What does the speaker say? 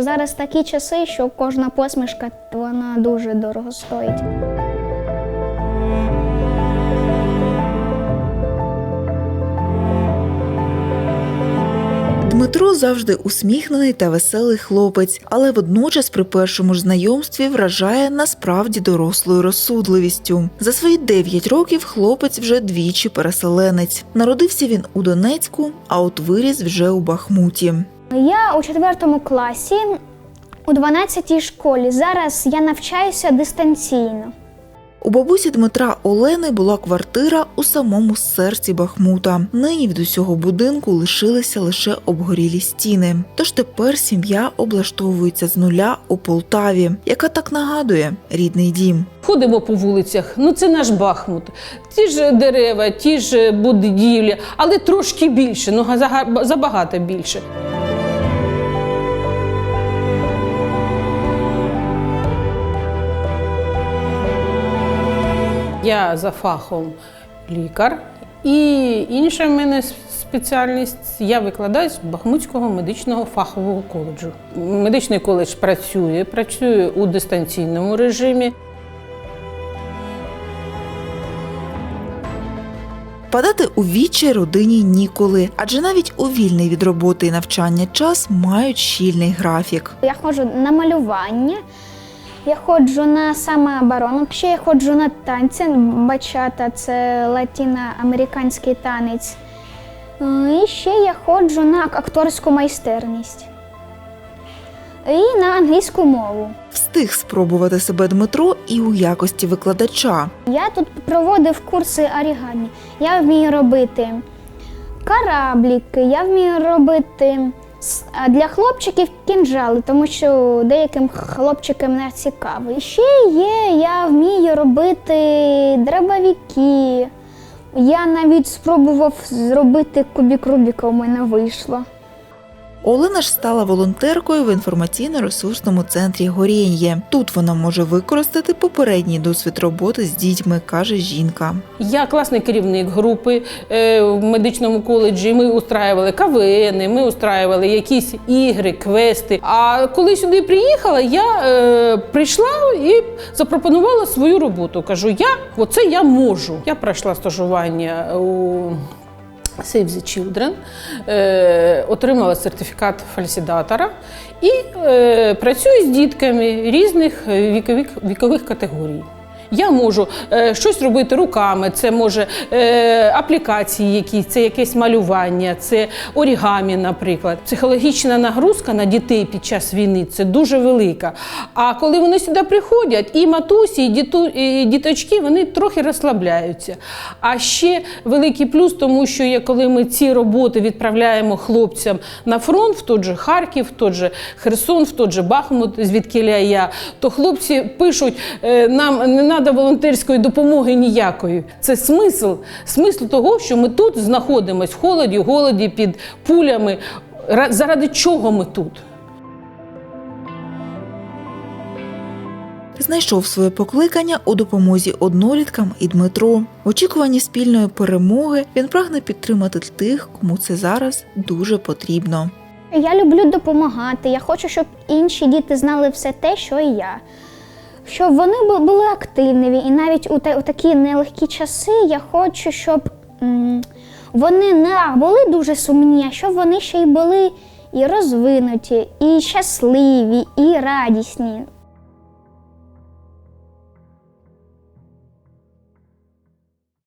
Зараз такі часи, що кожна посмішка вона дуже дорого стоїть. Дмитро завжди усміхнений та веселий хлопець, але водночас при першому ж знайомстві вражає насправді дорослою розсудливістю. За свої 9 років хлопець вже двічі переселенець. Народився він у Донецьку, а от виріс вже у Бахмуті. Я у четвертому класі у 12-й школі. Зараз я навчаюся дистанційно. У бабусі Дмитра Олени була квартира у самому серці Бахмута. Нині від усього будинку лишилися лише обгорілі стіни. Тож тепер сім'я облаштовується з нуля у Полтаві, яка так нагадує рідний дім. Ходимо по вулицях, ну це наш Бахмут. Ті ж дерева, ті ж будівлі, але трошки більше, ну забагато більше. Я за фахом лікар, і інша в мене спеціальність я викладач Бахмутського медичного фахового коледжу. Медичний коледж працює, працює у дистанційному режимі. Падати у вічі родині ніколи, адже навіть у вільний від роботи і навчання час мають щільний графік. Я ходжу на малювання, я ходжу на самооборону, ще я ходжу на танці. Бачата це латиноамериканський танець. Е, І ще я ходжу на акторську майстерність. І на англійську мову. Встиг спробувати себе Дмитро і у якості викладача. Я тут проводив курси орігамі. Я вмію робити корабліки, я вмію робити для хлопчиків кінжали, тому що деяким хлопчикам не цікаво. І ще є, я вмію робити дробовики. Я навіть спробував зробити кубік Рубіка, у мене вийшло. Олена ж стала волонтеркою в інформаційно-ресурсному центрі Горєнє. Тут вона може використати попередній досвід роботи з дітьми, каже жінка. Я класний керівник групи е, в медичному коледжі. Ми устраювали КВН, ми устраювали якісь ігри, квести. А коли сюди приїхала, я е, прийшла і запропонувала свою роботу. Кажу, я оце я можу. Я пройшла стажування у Save the Children, е, отримала сертифікат фальсідатора і е, працюю з дітками різних е, вікових, вікових категорій. Я можу е, щось робити руками, це може е, аплікації, якісь, це якесь малювання, це орігамі, наприклад. Психологічна нагрузка на дітей під час війни це дуже велика. А коли вони сюди приходять, і матусі, і, діту, і діточки вони трохи розслабляються. А ще великий плюс, тому що коли ми ці роботи відправляємо хлопцям на фронт, в той же Харків, в той же Херсон, в той же Бахмут, звідки я, то хлопці пишуть, е, нам не треба волонтерської допомоги ніякої. Це смисл, смисл того, що ми тут знаходимося в холоді, голоді, під пулями. Ра- Заради чого ми тут? Знайшов своє покликання у допомозі одноліткам і Дмитро. В очікуванні спільної перемоги він прагне підтримати тих, кому це зараз дуже потрібно. Я люблю допомагати. Я хочу, щоб інші діти знали все те, що і я. Щоб вони були активними. І навіть у, та- у такі нелегкі часи я хочу, щоб вони не були дуже сумні, а щоб вони ще й були і розвинуті, і щасливі, і радісні.